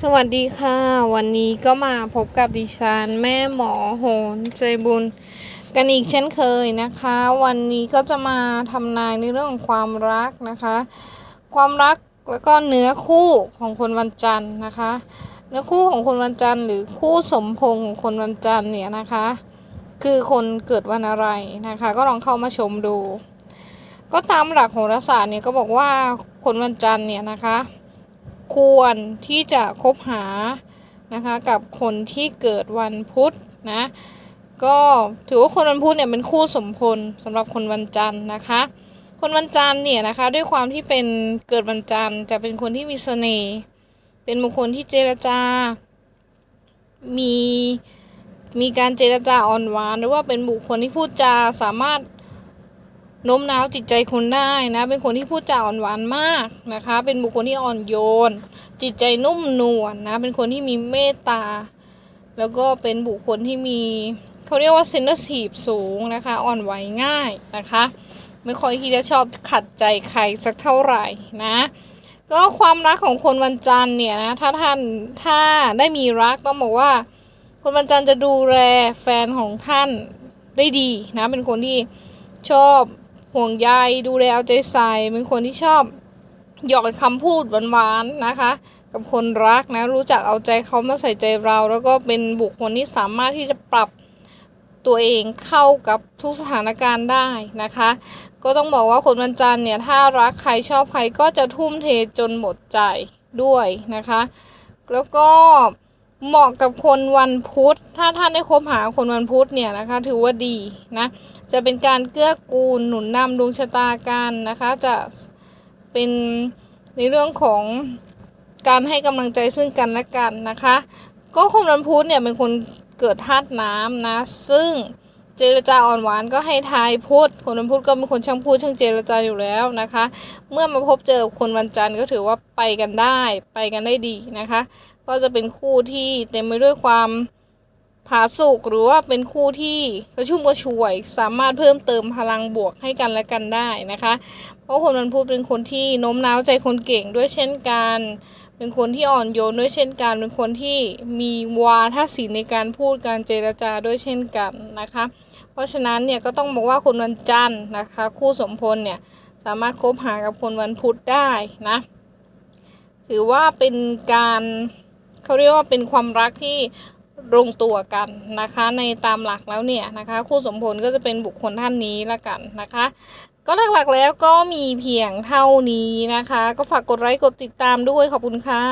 สวัสดีค่ะ วันนี้ก็มาพบกับดิฉันแม่หมอโหนใจบุญ กันอีกเช่นเคยนะคะ วันนี้ก็จะมาทำนายในเรื่องของความรักนะคะ ความรักแล้วก็เนื้อคู่ของคนวันจันทร์นะคะ เนื้อคู่ของคนวันจันทร์หรือคู่สมพงษ์ของคนวันจันทร์เนี่ยนะคะ คือคนเกิดวันอะไรนะคะ ก็ลองเข้ามาชมดู ก็ตามหลักโหราศาสตร์เนี่ยก็บอกว่าคนวันจันทร์เนี่ยนะคะ ควรที่จะคบหานะคะกับคนที่เกิดวันพุธนะก็ถือว่าคนวันพุธเนี่ยเป็นคู่สมพลสำหรับคนวันจันทร์นะคะ คนวันจันทร์เนี่ยนะคะด้วยความที่เป็นเกิดวันจันทร์จะเป็นคนที่มีเสน่ห์เป็นบุคคลที่เจรจา มีมีการเจรจาอ่อนหวานหรือว่าเป็นบุคคลที่พูดจาสามารถ โน้มน้าวจิตใจคนได้นะ เป็นคนที่พูดจาอ่อนหวานมากนะคะ เป็นบุคคลที่อ่อนโยน จิตใจนุ่มนวลนะ เป็นคนที่มีเมตตา แล้วก็เป็นบุคคลที่มีเขาเรียกว่าเซนเซอร์ทีฟสูงนะคะ อ่อนไหวง่ายนะคะ ไม่ค่อยที่จะชอบขัดใจใครสักเท่าไหร่นะก็ความรักของคนวันจันทร์เนี่ยนะถ้าท่านถ้าได้มีรักต้องบอกว่า คนวันจันทร์จะดูแลแฟนของท่านได้ดีนะ เป็นคนที่ชอบ ห่วงใยดูแลเอาใจใส่เป็นคนที่ชอบหยอกคำพูดหวานๆนะคะ กับคนรักนะรู้จักเอาใจเขามาใส่ใจเรา แล้วก็เป็นบุคคลที่สามารถที่จะปรับตัวเองเข้ากับทุกสถานการณ์ได้นะคะ ก็ต้องบอกว่าคนวันจันทร์เนี่ยถ้ารักใครชอบใครก็จะทุ่มเทจนหมดใจด้วยนะคะ แล้วก็เหมาะกับคนวันพุธ ถ้าท่านได้คบหาคนวันพุธเนี่ยนะคะ ถือว่าดีนะ จะเป็นการเกื้อกูลหนุนนำดวงชะตากันนะคะ จะเป็นในเรื่องของการให้กำลังใจซึ่งกันและกันนะคะ ก็คนวันพุธเนี่ยเป็นคนเกิดธาตุน้ำนะ ซึ่งเจรจาอ่อนหวานก็ให้ทายพุธคนวันพุธก็เป็นคนช่างพูดช่างเจรจาอยู่แล้วนะคะ เมื่อมาพบเจอคนวันจันทร์ก็ถือว่าไปกันได้ ไปกันได้ดีนะคะ ก็จะเป็นคู่ที่เต็มไปด้วยความ ผาสุกหรือว่าเป็นคู่ที่กระชุ่มกระชวย สามารถเพิ่มเติมพลังบวกให้กันและกันได้นะคะ เพราะคนวันพุธเป็นคนที่โน้มน้าวใจคนเก่งด้วยเช่นกัน เป็นคนที่อ่อนโยนด้วยเช่นกัน เป็นคนที่มีวาทศิลป์ในการพูดการเจรจาด้วยเช่นกันนะคะ เพราะฉะนั้นเนี่ยก็ต้องบอกว่าคนวันจันทร์นะคะ คู่สมพลเนี่ยสามารถคบหากับคนวันพุธได้นะถือว่าเป็นการเขาเรียกว่าเป็นความรักที่ ลงตัวกันนะคะ ในตามหลักแล้วเนี่ยนะคะ คู่สมพลก็จะเป็นบุคคลท่านนี้ละกันนะคะ ก็หลักๆแล้วก็มีเพียงเท่านี้นะคะ ก็ฝากกดไลค์กดติดตามด้วยขอบคุณค่ะ